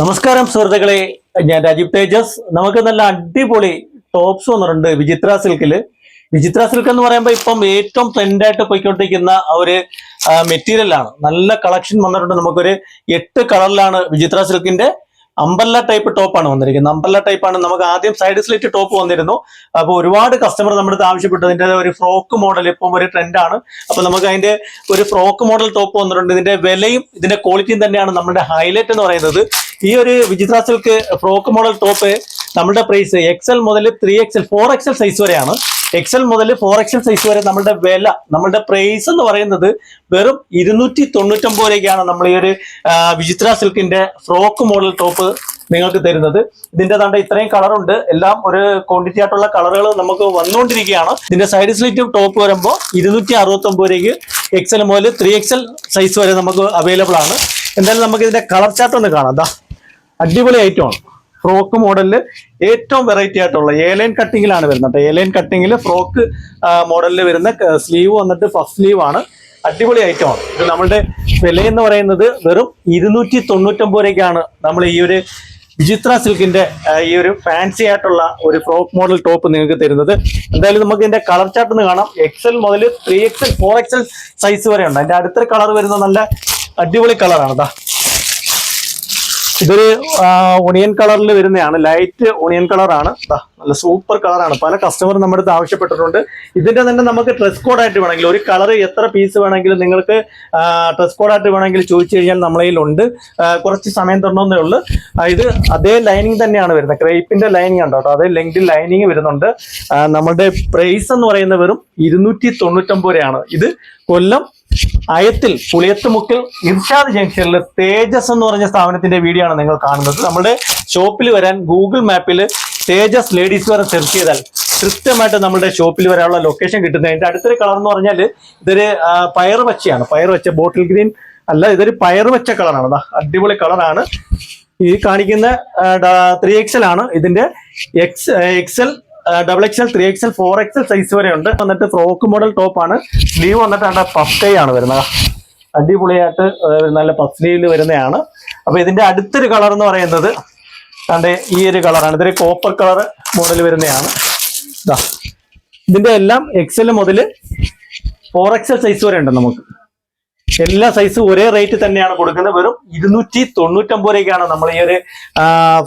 നമസ്കാരം സുഹൃത്തുക്കളെ. ഞാൻ രാജീവ് തേജസ്. നമുക്ക് നല്ല അടിപൊളി ടോപ്സ് വന്നിട്ടുണ്ട് വിചിത്ര സിൽക്കിൽ വിചിത്ര സിൽക്ക് എന്ന് പറയുമ്പോൾ ഇപ്പം ഏറ്റവും ട്രെൻഡായിട്ട് പോയിക്കൊണ്ടിരിക്കുന്ന ഒരു മെറ്റീരിയലാണ് നല്ല കളക്ഷൻ വന്നിട്ടുണ്ട്. നമുക്കൊരു എട്ട് കളറിലാണ് വിചിത്ര സിൽക്കിന്റെ അമ്പല്ല ടൈപ്പ് ടോപ്പാണ് വന്നിരിക്കുന്നത്. അമ്പല്ല ടൈപ്പാണ് നമുക്ക് ആദ്യം സൈഡ് സ്ലിറ്റ് ടോപ്പ് വന്നിരുന്നു. അപ്പോൾ ഒരുപാട് കസ്റ്റമർ നമ്മുടെ അടുത്ത് ആവശ്യപ്പെട്ടു. ഇതിന്റെ ഒരു ഫ്രോക്ക് മോഡൽ ഇപ്പം ഒരു ട്രെൻഡാണ് അപ്പോൾ നമുക്ക് അതിന്റെ ഒരു ഫ്രോക്ക് മോഡൽ ടോപ്പ് വന്നിട്ടുണ്ട്. ഇതിന്റെ വിലയും ഇതിന്റെ ക്വാളിറ്റിയും തന്നെയാണ് നമ്മുടെ ഹൈലൈറ്റ് എന്ന് പറയുന്നത്. ഈ ഒരു വിചിത്ര ഫ്രോക്ക് മോഡൽ ടോപ്പ് നമ്മുടെ പ്രൈസ് എക്സൽ മുതൽ three XL four XL size വരെയാണ്. എക്സൽ മുതൽ ഫോർ എക്സൽ സൈസ് വരെ നമ്മുടെ വില നമ്മുടെ പ്രൈസ് എന്ന് പറയുന്നത് വെറും ഇരുന്നൂറ്റി തൊണ്ണൂറ്റൊമ്പത് രൂപയ്ക്കാണ് നമ്മൾ ഈ ഒരു വിചിത്ര സിൽക്കിന്റെ ഫ്രോക്ക് മോഡൽ ടോപ്പ് നിങ്ങൾക്ക് തരുന്നത്. ഇതിന്റെ തണ്ട ഇത്രയും കളറുണ്ട് എല്ലാം ഒരു ക്വാണ്ടിറ്റി ആയിട്ടുള്ള കളറുകൾ നമുക്ക് വന്നുകൊണ്ടിരിക്കുകയാണ്. ഇതിന്റെ സൈഡ് സ്ലിറ്റ് ടോപ്പ് വരുമ്പോൾ ഇരുന്നൂറ്റി അറുപത്തി ഒമ്പത് രൂപയ്ക്ക് എക്സൽ മുതൽ ത്രീ എക്സൽ സൈസ് വരെ നമുക്ക് അവൈലബിൾ ആണ്. എന്തായാലും നമുക്ക് ഇതിന്റെ കളർ ചാർട്ട് ഒന്ന് കാണാം. അടിപൊളി ഐറ്റം ആണ്. ഫ്രോക്ക് മോഡലിൽ ഏറ്റവും വെറൈറ്റി ആയിട്ടുള്ള ഏലൈൻ കട്ടിങ്ങിലാണ് വരുന്നത്. ഏലൈൻ കട്ടിങ്ങിൽ ഫ്രോക്ക് മോഡലിൽ വരുന്ന സ്ലീവ് വന്നിട്ട് ഫസ്റ്റ് സ്ലീവ് ആണ്. അടിപൊളി ഐറ്റം ആണ്. ഇത് നമ്മളുടെ വില എന്ന് പറയുന്നത് വെറും ഇരുന്നൂറ്റി തൊണ്ണൂറ്റൊമ്പത് രൂപയ്ക്കാണ് നമ്മൾ ഈ ഒരു വിചിത്ര സിൽക്കിന്റെ ഈ ഒരു ഫാൻസി ആയിട്ടുള്ള ഒരു ഫ്രോക്ക് മോഡൽ ടോപ്പ് നിങ്ങൾക്ക് തരുന്നത്. എന്തായാലും നമുക്ക് ഇതിന്റെ കളർ ചാർട്ട് ഒന്ന് കാണാം. എക്സൽ മുതൽ three XL four XL size വരെ ഉണ്ട് അതിന്റെ അടുത്ത കളർ വരുന്ന നല്ല അടിപൊളി കളറാണ് ദാ. ഇതൊരു ഒണിയൻ കളറിൽ വരുന്നതാണ്. ലൈറ്റ് ഒണിയൻ കളറാണ് നല്ല സൂപ്പർ കളറാണ് പല കസ്റ്റമർ നമ്മുടെ അടുത്ത് ആവശ്യപ്പെട്ടിട്ടുണ്ട്. ഇതിന്റെ തന്നെ നമുക്ക് ഡ്രസ് കോഡായിട്ട് വേണമെങ്കിൽ ഒരു കളർ എത്ര പീസ് വേണമെങ്കിലും നിങ്ങൾക്ക് ഡ്രസ് കോഡായിട്ട് വേണമെങ്കിൽ ചോദിച്ചു കഴിഞ്ഞാൽ നമ്മളെ ഉണ്ട്. കുറച്ച് സമയം തരണമെന്നേ ഉള്ളൂ. ഇത് അതേ ലൈനിങ് തന്നെയാണ് വരുന്നത്. ക്രേപ്പിന്റെ ലൈനിങ് ഉണ്ട് അതേ ലെങ്തിൽ ലൈനിങ് വരുന്നുണ്ട്. നമ്മുടെ പ്രൈസ് എന്ന് പറയുന്ന വെറും ഇരുന്നൂറ്റി തൊണ്ണൂറ്റൊമ്പത് രൂപയാണ്. ഇത് കൊല്ലം അയത്തിൽ പുളിയത്തുമുക്കിൽ ഇർഷാദ് ജംഗ്ഷനിൽ തേജസ് എന്ന് പറഞ്ഞ സ്ഥാപനത്തിന്റെ വീഡിയോ ആണ് നിങ്ങൾ കാണുന്നത്. നമ്മുടെ ഷോപ്പിൽ വരാൻ ഗൂഗിൾ മാപ്പിൽ തേജസ് ലേഡീസ് വെയർ സെർച്ച് ചെയ്താൽ കൃത്യമായിട്ട് നമ്മുടെ ഷോപ്പിൽ വരാനുള്ള ലൊക്കേഷൻ കിട്ടുന്നത് അതിന്റെ അടുത്തൊരു കളർ എന്ന് പറഞ്ഞാൽ ഇതൊരു പയർ പച്ചയാണ്. പയർ വെച്ച ബോട്ടിൽ ഗ്രീൻ അല്ല ഇതൊരു പയർ വെച്ച കളറാണ് അടിപൊളി കളറാണ് ഈ കാണിക്കുന്ന ത്രീ എക്സൽ ആണ്. ഇതിന്റെ X XL double XL three XL four XL size വരെ ഉണ്ട് വന്നിട്ട് ഫ്രോക്ക് മോഡൽ ടോപ്പ് ആണ്. സ്ലീവ് വന്നിട്ട് അവിടെ പഫ് ആണ് വരുന്നത്. അടിപൊളിയായിട്ട് നല്ല പഫ് സ്ലീവിൽ വരുന്നതാണ്. അപ്പൊ ഇതിന്റെ അടുത്തൊരു കളർ എന്ന് പറയുന്നത് കണ്ടേ ഈ ഒരു കളറാണ് ഇതൊരു കോപ്പർ കളർ മോഡൽ വരുന്നതാണ്. ഇതിന്റെ എല്ലാം എക്സൽ മുതൽ ഫോർ എക്സൽ സൈസ് വരെ ഉണ്ട് നമുക്ക്. എല്ലാ സൈസും ഒരേ റേറ്റ് തന്നെയാണ് കൊടുക്കുന്നത്. വെറും ഇരുന്നൂറ്റി തൊണ്ണൂറ്റമ്പത് രൂപയ്ക്കാണ് നമ്മൾ ഈ ഒരു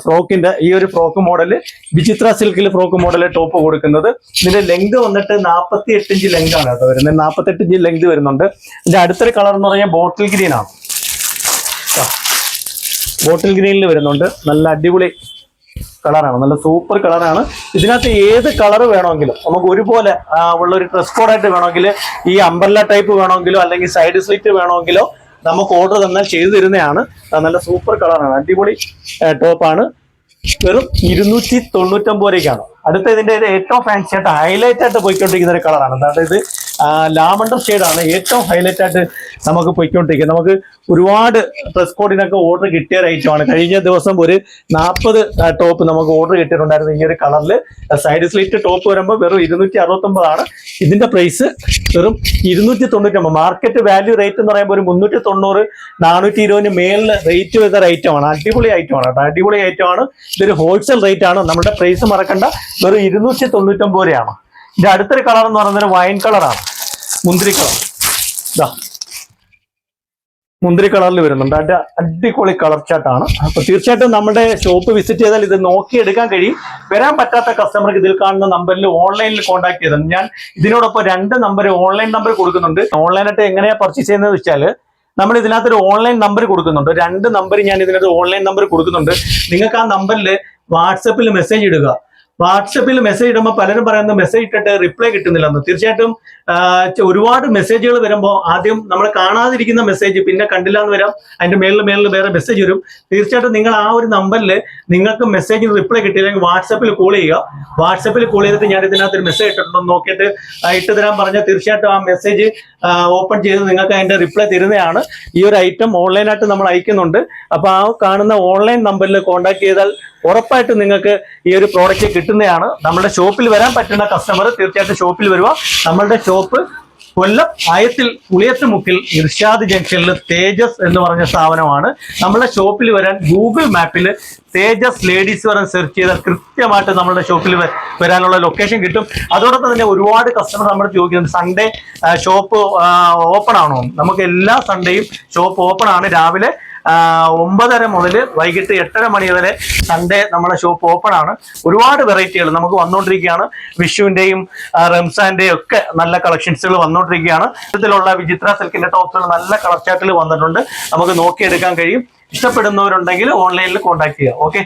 ഫ്രോക്കിന്റെ ഈ ഒരു ഫ്രോക്ക് മോഡൽ വിചിത്ര സിൽക്കിൽ ഫ്രോക്ക് മോഡൽ ടോപ്പ് കൊടുക്കുന്നത്. ഇതിന്റെ ലെങ്ത് വന്നിട്ട് നാൽപ്പത്തി എട്ട് ഇഞ്ച് ലെങ്ത് ആണ് കേട്ടോ വരുന്നത്. നാൽപ്പത്തി എട്ട് ഇഞ്ച് ലെങ്ത് വരുന്നുണ്ട്. ഇതിന്റെ അടുത്തൊരു കളർ എന്ന് പറഞ്ഞാൽ ബോട്ടിൽ ഗ്രീൻ ആണ്. ബോട്ടിൽ ഗ്രീനിൽ വരുന്നുണ്ട്. നല്ല അടിപൊളി കളറാണ്. നല്ല സൂപ്പർ കളറാണ്. ഇതിനകത്ത് ഏത് കളർ വേണമെങ്കിലും നമുക്ക് ഒരുപോലെ ഉള്ള ഒരു ഡ്രസ് കോഡായിട്ട് വേണമെങ്കിൽ ഈ അംബർല ടൈപ്പ് വേണമെങ്കിലോ അല്ലെങ്കിൽ സൈഡ് സ്ലിറ്റ് വേണമെങ്കിലോ നമുക്ക് ഓർഡർ തന്നാൽ ചെയ്തു തരുന്നതാണ് നല്ല സൂപ്പർ കളറാണ്. അടിപൊളി ടോപ്പാണ് വെറും ഇരുന്നൂറ്റി തൊണ്ണൂറ്റൊമ്പത് രൂപയ്ക്കാണ്. അടുത്ത ഇതിന്റെ ഏറ്റവും ഫാൻസി ആയിട്ട് ഹൈലൈറ്റ് ആയിട്ട് പോയിക്കൊണ്ടിരിക്കുന്ന ഒരു കളറാണ്. അതായത് ഇത് ലാമണ്ടർ ഷെയ്ഡാണ് ഏറ്റവും ഹൈലൈറ്റ് ആയിട്ട് നമുക്ക് പോയിക്കൊണ്ടിരിക്കുന്നത്. നമുക്ക് ഒരുപാട് ഡ്രസ് കോഡിനൊക്കെ ഓർഡർ കിട്ടിയ ഒരു ആണ്. കഴിഞ്ഞ ദിവസം ഒരു നാൽപ്പത് ടോപ്പ് നമുക്ക് ഓർഡർ കിട്ടിയിട്ടുണ്ടായിരുന്നു ഈ ഒരു കളറിൽ സൈഡ് സ്ലിറ്റ് ടോപ്പ് വരുമ്പോൾ വെറും ഇരുന്നൂറ്റി അറുപത്തൊമ്പതാണ് ഇതിന്റെ പ്രൈസ് വെറും ഇരുന്നൂറ്റി തൊണ്ണൂറ്റൊമ്പത് മാർക്കറ്റ് വാല്യൂ റേറ്റ് എന്ന് പറയുമ്പോൾ ഒരു മുന്നൂറ്റി തൊണ്ണൂറ് നാനൂറ്റി ഇരുപതിന് മേളിൽ റേറ്റ് വരുന്ന ഐറ്റം ആണ്. അടിപൊളി ഐറ്റം ആണ് കേട്ടോ. അടിപൊളി ഐറ്റം ആണ്. ഇതൊരു ഹോൾസെയിൽ റേറ്റ് ആണ്. നമ്മുടെ പ്രൈസ് മറക്കണ്ട. വെറും ഇരുന്നൂറ്റി തൊണ്ണൂറ്റൊമ്പത് രൂപയാണ്. ഇതിന്റെ അടുത്തൊരു കളർ എന്ന് പറയുന്നത് വൈൻ കളറാണ് മുന്തിരി കളർ ഇതാ മുന്തിരി കളറിൽ വരുന്നുണ്ട്. അതിന്റെ അടിപൊളി കളർ ചാട്ടാണ് അപ്പൊ തീർച്ചയായിട്ടും നമ്മുടെ ഷോപ്പ് വിസിറ്റ് ചെയ്താൽ ഇത് നോക്കിയെടുക്കാൻ കഴിയും. വരാൻ പറ്റാത്ത കസ്റ്റമർക്ക് ഇതിൽ കാണുന്ന നമ്പറിൽ ഓൺലൈനിൽ കോൺടാക്ട് ചെയ്തത് ഞാൻ ഇതിനോടൊപ്പം രണ്ട് നമ്പർ ഓൺലൈൻ നമ്പർ കൊടുക്കുന്നുണ്ട്. ഓൺലൈനായിട്ട് എങ്ങനെയാ പർച്ചേസ് ചെയ്യുന്നത് വെച്ചാൽ നമ്മൾ ഇതിനകത്തൊരു ഓൺലൈൻ നമ്പർ കൊടുക്കുന്നുണ്ട്. രണ്ട് നമ്പർ ഞാൻ ഇതിനകത്ത് ഓൺലൈൻ നമ്പർ കൊടുക്കുന്നുണ്ട്. നിങ്ങൾക്ക് ആ നമ്പറിൽ വാട്സപ്പിൽ മെസ്സേജ് ഇടുക. വാട്സപ്പിൽ മെസ്സേജ് ഇടുമ്പോൾ പലരും പറയുന്നത് മെസ്സേജ് ഇട്ടിട്ട് റിപ്ലൈ കിട്ടുന്നില്ലെന്ന്. തീർച്ചയായിട്ടും ഒരുപാട് മെസ്സേജുകൾ വരുമ്പോൾ ആദ്യം നമ്മൾ കാണാതിരിക്കുന്ന മെസ്സേജ് പിന്നെ കണ്ടില്ല എന്ന് വരാം. അതിന്റെ മേളിൽ മേളിൽ വേറെ മെസ്സേജ് വരും. തീർച്ചയായിട്ടും നിങ്ങൾ ആ ഒരു നമ്പറിൽ നിങ്ങൾക്ക് മെസ്സേജിന് റിപ്ലൈ കിട്ടിയില്ലെങ്കിൽ വാട്സപ്പിൽ കോൾ ചെയ്യുക. വാട്സപ്പിൽ കോൾ ചെയ്തിട്ട് ഞാൻ ഇതിനകത്ത് ഒരു മെസ്സേജ് ഇട്ടിട്ടുണ്ടോ നോക്കിയിട്ട് ഇട്ട് തരാൻ പറഞ്ഞാൽ തീർച്ചയായിട്ടും ആ മെസ്സേജ് ഓപ്പൺ ചെയ്ത് നിങ്ങൾക്ക് അതിന്റെ റിപ്ലൈ തരുന്നതാണ്. ഈ ഒരു ഐറ്റം ഓൺലൈനായിട്ട് നമ്മൾ അയക്കുന്നുണ്ട്. അപ്പോൾ ആ കാണുന്ന ഓൺലൈൻ നമ്പറിൽ കോൺടാക്ട് ചെയ്താൽ ഉറപ്പായിട്ടും നിങ്ങൾക്ക് ഈ ഒരു പ്രോഡക്റ്റ് കിട്ടുന്നതാണ്. നമ്മുടെ ഷോപ്പിൽ വരാൻ പറ്റുന്ന കസ്റ്റമർ തീർച്ചയായിട്ടും ഷോപ്പിൽ വരിക നമ്മളുടെ ഷോപ്പ് കൊല്ലം ആയത്തിൽ പുളിയത്ത് മുക്കിൽ ഇർഷാദ് ജംഗ്ഷനിൽ തേജസ് എന്ന് പറഞ്ഞ സ്ഥാപനമാണ്. നമ്മളെ ഷോപ്പിൽ വരാൻ ഗൂഗിൾ മാപ്പിൽ തേജസ് ലേഡീസ് വരാൻ സെർച്ച് ചെയ്താൽ കൃത്യമായിട്ട് നമ്മുടെ ഷോപ്പിൽ വരാനുള്ള ലൊക്കേഷൻ കിട്ടും. അതോടൊപ്പം തന്നെ ഒരുപാട് കസ്റ്റമർ നമ്മൾ ചോദിക്കുന്നുണ്ട് സൺഡേ ഷോപ്പ് ഓപ്പൺ ആണോ? നമുക്ക് എല്ലാ സൺഡേയും ഷോപ്പ് ഓപ്പൺ ആണ്. രാവിലെ ഒമ്പതര മുതൽ വൈകിട്ട് എട്ടര മണി വരെ സൺഡേ നമ്മുടെ ഷോപ്പ് ഓപ്പൺ ആണ്. ഒരുപാട് വെറൈറ്റികൾ നമുക്ക് വന്നുകൊണ്ടിരിക്കുകയാണ് വിഷുവിന്റെയും റംസാന്റെയും ഒക്കെ നല്ല കളക്ഷൻസുകൾ വന്നുകൊണ്ടിരിക്കുകയാണ് ഇത്തരത്തിലുള്ള വിചിത്ര സിൽക്കിന്റെ ടോപ്പുകൾ നല്ല കളർ ചാർട്ടിൽ വന്നിട്ടുണ്ട്. നമുക്ക് നോക്കിയെടുക്കാൻ കഴിയും. ഇഷ്ടപ്പെടുന്നവരുണ്ടെങ്കിൽ ഓൺലൈനിൽ കോൺടാക്ട് ചെയ്യുക. ഓക്കെ